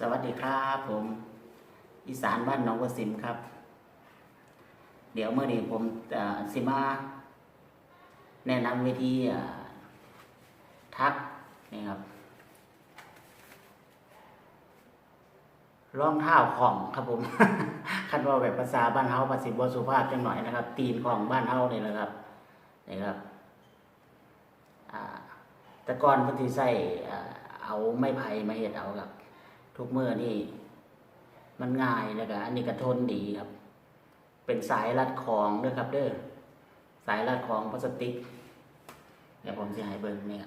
สวัสดีครับผม อีสานบ้านหนองกระสิมครับ เดี๋ยวเมื่อนี้ผมสิมา แนะนำวิธีทักนี่ครับรองเท้าของครับผมคันว่าแบบภาษาบ้านเฮาภาษาบสุภาพจังหน่อยนะครับ ตีนของบ้านเฮาเนี่แหละครับนี่ครับต่ก่อนพิ่นสิใส่เอาไม้ไผ่มาเฮ็ดเอาครับ ทุกเมื่อนี่มันง่ายแล้วก็อันนี้ก็ทนดีครับ เป็นสายรัดของด้วยครับ เด้อสายรัดของพลาสติกเดี๋ยวผมจะให้เบิ่งเนี่ย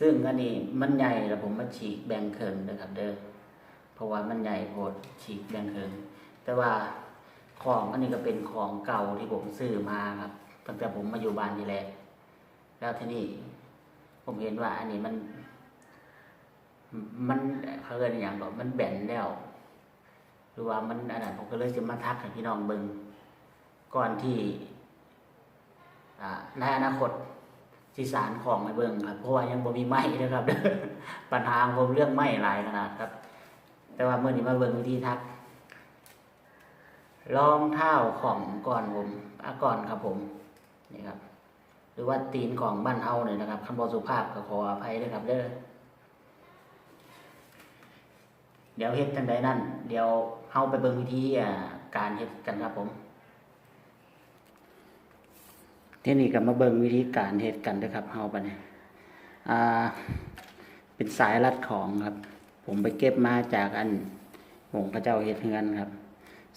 ซึ่งอันนี้มันใหญ่แล้วผมมาฉีกแบ่งเคิงนะครับ เด้อเพราะว่ามันใหญ่โพดฉีกแบ่งเคิงแต่ว่าของอันนี้ก็เป็นของเก่าที่ผมซื้อมาครับตั้งแต่ผมมาอยู่บ้านนี่แหละแล้วทีนี้ผมเห็นว่า อันนี้มัน มันเขาเรียกอย่างบอกมันแบนแล้วหรือว่ามันอันนั้นผมก็เลยจะมาทักให้พี่น้องเบิงก่อนที่ในอนาคตสีสารของในเบิงครับเพราะว่ายังบ่มีไม้นะครับ ปัญหาของผมเรื่องไม้หลายขนาดครับ แต่ว่าเมื่อนี้มาเบิงวิธีทักรองเท้าของก่อนผมอะก่อนครับผมนี่ครับ หรือว่าตีนของบ้านเฮาเนี่ยนะครับคำบอสุภาพก็ขออภัยด้วยครับเด้อ เดี๋ยวเฮ็ดจังใดนั่น เดี๋ยวเฮาไปเบิ่งวิธีการเฮ็ดกันครับผมทีนี้ก็มาเบิ่งวิธีการเฮ็ดกันเด้อครับเฮาบัดนี้อ่า เป็นสายรัดของครับ ผมไปเก็บมาจากอันหงพระเจ้าเฮ็ดเฮือนครับ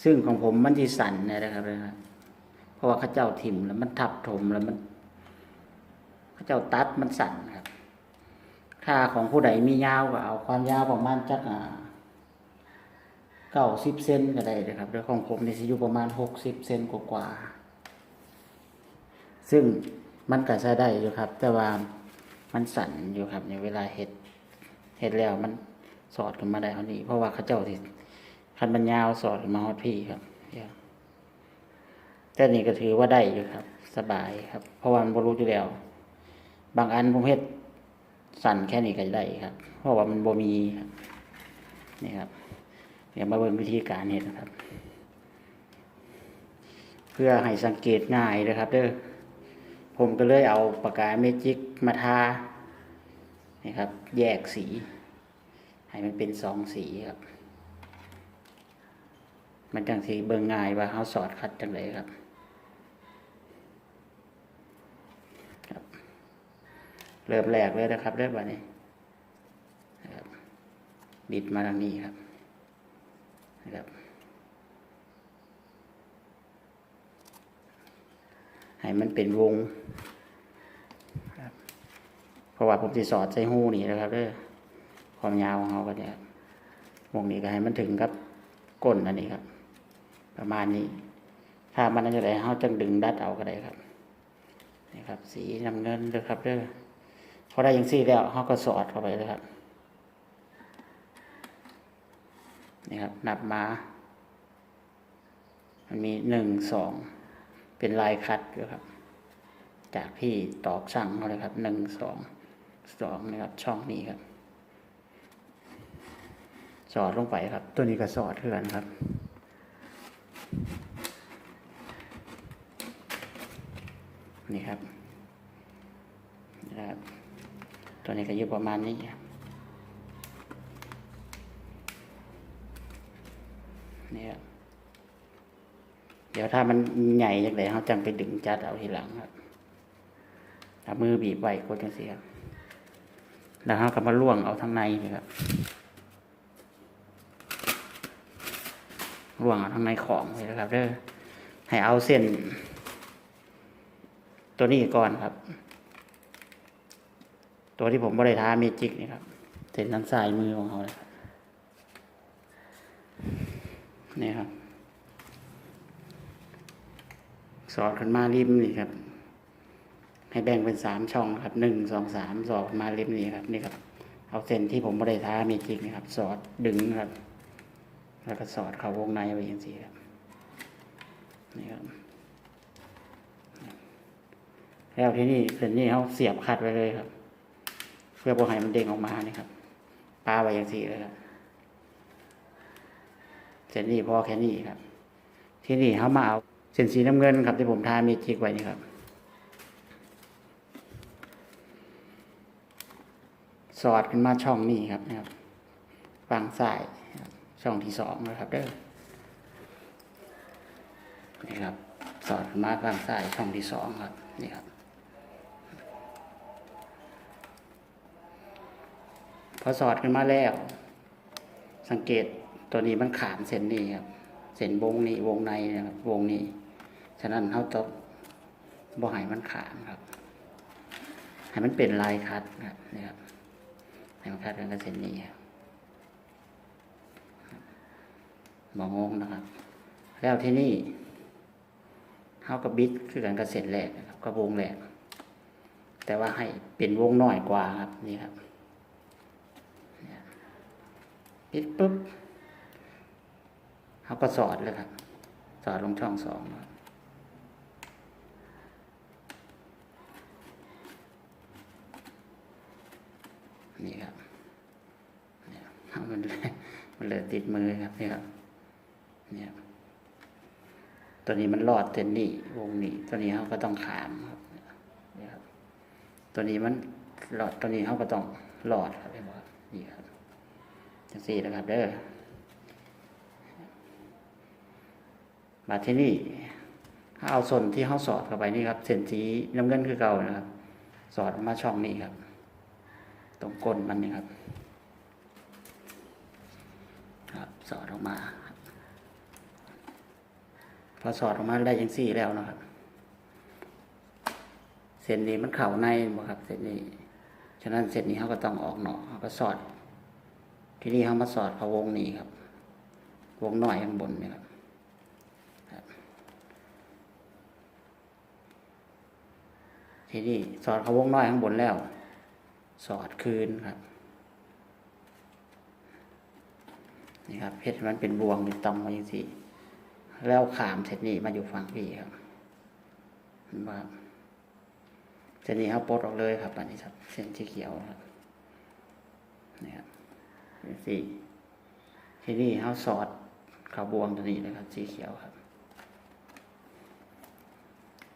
ซึ่งของผมมันสิสั่นนะครับนะครับเพราะว่าเขาเจ้าถิ่มแล้วมันทับถมแล้วมันพระเจ้าตัดมันสั่นครับค่าของผู้ใดมียาวก็เอาความยาวประมาณจัก เก้าสิบเซนก็ได้นะครับแล้วของผมนี่สิอยู่ประมาณหกสิบเซนกว่าๆซึ่งมันก็ใช้ได้อยู่ครับ แต่ว่ามันสั่นอยู่ครับ ในเวลาเห็ดเห็ดแล้วมันสอดกันมาได้เท่านี้ เพราะว่าเขาเจ้าที่คันมันยาวสอดมาฮอดพี่ครับเนี่ยแต่นี่ก็ถือว่าได้อยู่ครับ สบายครับ เพราะว่ามันบรู้อยู่แล้ว บางอันผมเฮ็ดสั่นแค่นี้ก็ได้ครับ เพราะว่ามันบ่มีครับนี่ครับ เดี๋ยวมาเบิ่งวิธีการเฮ็ดนะครับ เพื่อให้สังเกตง่ายนะครับเด้อผมก็เลยเอาปากกาเมจิกมาทานี่ครับ แยกสี ให้มันเป็นสองสีครับ มันจังสีเบิ่งง่ายว่าเขาสอดคัดจังไดครับ เริ่มแรกเลยนะครับเริ่มวันนี้นะครับบิดมาทางนี้ครับ ให้มันเป็นวงครับเพราะว่าผมจะสอดใส่หูนี่นะครับเด้อความยาวของเขาก็เนี่ยวงนี้ก็ให้มันถึงกับก้นอันนี้ครับ ประมาณนี้ ถ้ามันจะได้เขาจังดึงดัดเอาก็ได้ครับนี่ครับ สีน้ำเงินเลยครับเด้อพอได้ย่างซี่แล้วเขาก็สอดเข้าไปเลยครับ นี่ครับ นับมามันมีหนึ่งสองเป็นลายคัดอยู่ครับ จากที่ตอกสั่งเขาเลยครับหนึ่งสองสองนะครับ ช่องนี้ครับ สอดลงไปครับ ตัวนี้ก็สอดเพื่อนครับนี่ครับนะครับ ตัวนี้ก็อยู่ประมาณนี้ครับนี่ครับ เดี๋ ยวถ้ามันใหญ่อย่างไรเขาจังไปดึงจัดเอาทีหลังครับเอามือบีบไว้กดจังสีครับแล้วเขาก็มาล่วงเอาทางในนี่ครับล่วงเอาทางในของเลยนะครับเด้อให้เอาเส้น ตัวนี้ก่อนครับ ตัวที่ผมบริท้าเมจิกนี่ครับเส้นด้านซ้ายมือของเขาเลยนี่ครับ ส อดขึ้นมาริมนี่ครับ ให้แบ่งเป็นสามช่องครับหนึ่งสองสามสอดขนมาริมนี่ครับนี่ครับ เอาเส้นที่ผมบริท้าเมจิกนี่ครับ สอดดึงครับ แล้วก็สอดเข้าวงในไว้อย่างนี้ครับนี่ครับ แล้วที่นี่เส้นนี้เขาเสียบคัดไว้เลยครับ เพื่อพื่อบ่ให้มันเด้งออกมานี่ครับปลาไว้อย่างสี่เลยครับเส้นนี้พอแค่นี้ครับ ที่นี่เขามาเอา ส้นสีน้ำเงินครับที่ผมทาเมจิกไว้นี่ครับ สอดขึ้นมาช่องนี้ครับนะครับฝั่งซ้ายช่องที่สองนะครับเด้อนี่ครับ สอดขึ้นมาฝั่งซ้ายช่องที่สองครับนี่ครับพอสอดขึ้นมาแล้ว สังเกตตัวนี้มันขามเส้นนี้ครับเส้นวงนี้วงในนะครับวงนี้ ฉะนั้นเขาต้องบ่ให้มันขามครับ ให้มันเป็นลายคัดครับนี่ครับให้มันคัดกันกับเส้นนี้บมองงนะครับ แล้วที่นี่เขากับบิดคือกันกับเส้นแรกนะครับกับวงแรกแต่ว่าให้เป็นวงน้อยกว่าครับนี่ครับปิดปุ๊บเขาก็สอดเลยครับ สอดลงช่องสองครับนี่ครับเนี่ยเอามันเลย มันเลยติดมือครับนี่ครับเนี่ยตัวนี้มันรอดเส้นนี้วงนี้ ตัวนี้เขาก็ต้องขามครับนี่ครับ ตัวนี้มันรอดตัวนี้เขาก็ต้องรอดครับนี่ครับนี่ครับจังสี่นะครับเด้อมาที่นี่ถ้าเอาส่วนที่เขาสอดเข้าไปนี่ครับ เส้นสีน้ำเงินคือเก่านะครับ สอดมาช่องนี้ครับ ตรงก้นมันนี่ครับ ครับ สอดออกมา พอสอดออกมาได้ยังสี่แล้วนะครับ เส้นนี้มันเข่าในบ่ครับเส้นนี้ ฉะนั้นเส้นนี้เขาก็ต้องออกหนอเขาก็สอด ทีนี้เขามาสอดเขาวงนี้ครับ วงน้อยข้างบนนี่ครับครับทีนี้สอดเขาวงน้อยข้างบนแล้ว สอดคืนครับ นี่ครับเพชรมันเป็นบวงเป็นตองมาอย่างสี่แล้วขามเสร็จนี้มาอยู่ฝั่งพี่ครับเห็นไหมครับเส้นนี้เขาปลดออกเลยครับอันนี้ครับ เส้นที่เขียวครับนี่ครับสี่ที่นี่เขาสอดเขาบวงตัวนี้นะครับ สีเขียวครับ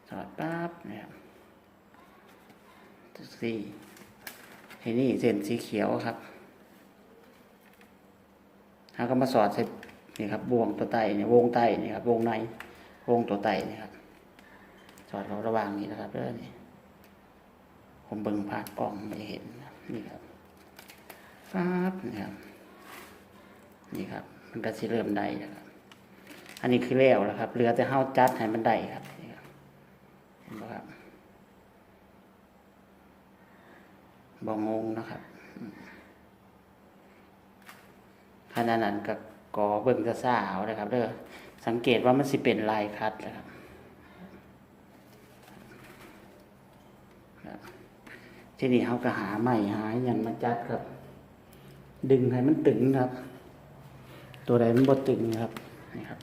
สอดปั๊บนะครับสี่ที่นี่เส้นสีเขียวครับ เขาก็มาสอดเสร็จนี่ครับบวงตัวไตเนี่ยวงไตนี่ครับ วงในวงตัวไตนี่ครับ สอดเขาระหว่างนี้นะครับเด้อนี่ผมเบิ่งผ่านกล้องไม่เห็นนี่ครับครับนี่ครับ นี่ครับ มันก็สิเริ่มได้นะครับ อันนี้คือแล้วแล้วครับเหลือแต่เฮาจัดให้มันได้ครับนี่ครับเห็นไหมครับบ่งงนะครับอื ขณะนั้นก็กอเบิ่งจะซ่าเอาเลยครับเด้อสังเกตว่ามันสิเป็นลายคัดนะครับที่นี่เขาก็หาใหม่หาอย่างมาจัดครับ ดึงให้มันตึงครับ ตัวใดมันบ่ตึงครับนี่ครับ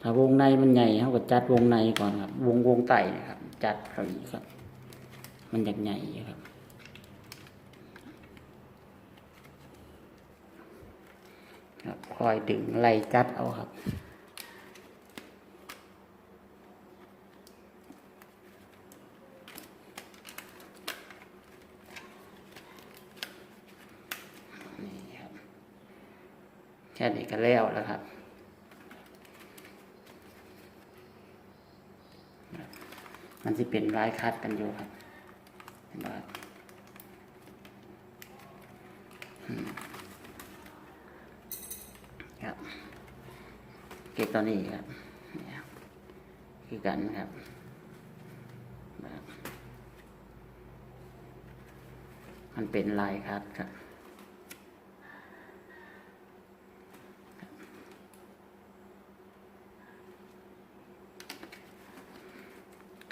ถ้าวงในมันใหญ่เขาก็จัดวงในก่อนครับ วงวงไต่นะครับ จัดเขาอีกครับ มันอยากใหญ่ครับ ครับคอยดึงไล่จัดเอาครับ นี่ครับ แค่นี้ก็แล้วแล้วครับมันจะเป็นลายคัดกันอยู่ครับเห็นไหมครับอืมครับ ตัวนี้ครับคือกันครับมันเป็นลายคัดครับ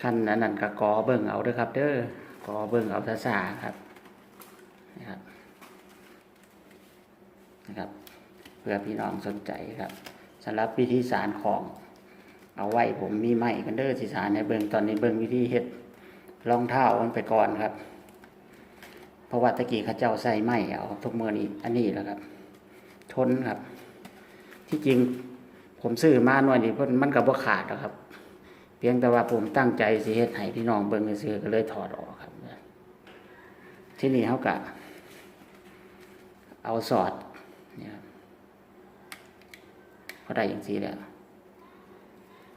ขั้นนั้นนั่นก็กอเบิ่งเอาด้อครับ เด้อกอเบิ่งเอาซาซาครับนะครับนะครับ เพื่อพี่น้องสนใจครับ สำหรับวิธีสารของ เอาไว้ผมมีใหม่กันเด้อสิสารในเบิงตอนนี้เบิงวิธีเฮ็ดรองเท้ามันไปก่อนครับ เพราะว่าตะกี้ข้าเจ้าใส่ไม้เอาทุกเมือนี้อันนี้แหละครับ ทนครับ ที่จริงผมซื้อมาหน่อยนี่เพิ่นมันก็บ่ขาดหรอกครับ เพียงแต่ว่าผมตั้งใจสิเฮ็ดให้พี่น้องเบิ่งซื่อก็เลยถอดออกครับ ที่นี่เขาก็เอาสอดเนี่ย ครับก็ได้อย่างสีแหล้ว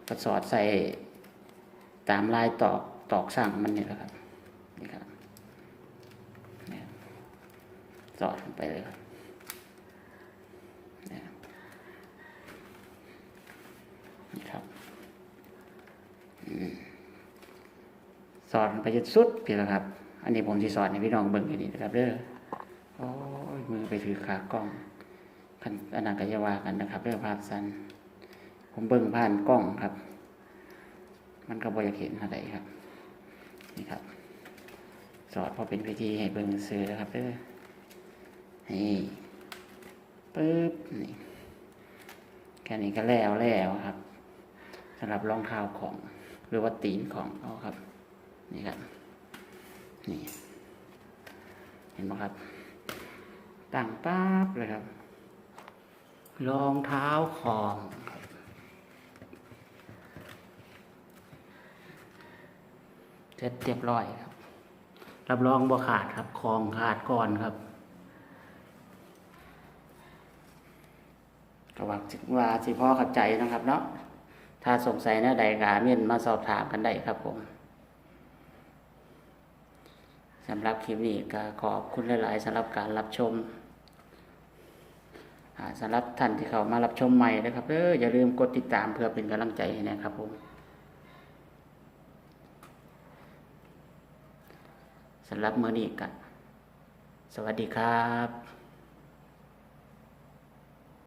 ก็สอดใส่ตามลายตอกตอกสั่งมันนี่แหละครับนี่ครับนี่ยสอดลงไปเลยครับนี่ครับสอดไปจนสุดพี่แล้วครับ อันนี้ผมที่สอนให้พี่น้องเบิ่งอยู่นี่นะครับเด้อโอ้ยมือไปถือขากล้อง คันอนนั้นก็จะว่ากันนะครับ เรื่องภาพสั้นผมเบิ่งผ่านกล้องครับ มันก็บอยากเห็นอะไรครับ นี่ครับ สอนพอเป็นพิธีให้เบิ่งซื้อครับเด้อนี่ปึ๊บนี่แค่นี้ก็แล้วแล้วครับสำหรับรองเท้าของหรือว่าตีนของเอาครับ นี่ครับ นี่ เห็นไหมครับตั้งปั๊บเลยครับ รองเท้าของเสร็จเรียบร้อยครับ รับรองบ่ขาดครับของขาดก่อนครับก็ว่าสิว่าสิพ่อข้าใจนะครับ เนาะ ถ้าสงสัยเนะใดกาเมียนมาสอบถามกันได้ครับผมสำหรับคลิปนี้ก็ขอบคุณหลาย ๆสำหรับการรับชม สำหรับท่านที่เข้ามารับชมใหม่นะครับเอออย่าลืมกดติดตามเพื่อเป็นกำลังใจให้นะครับผมสำหรับมื้อนี้กันสวัสดีครับ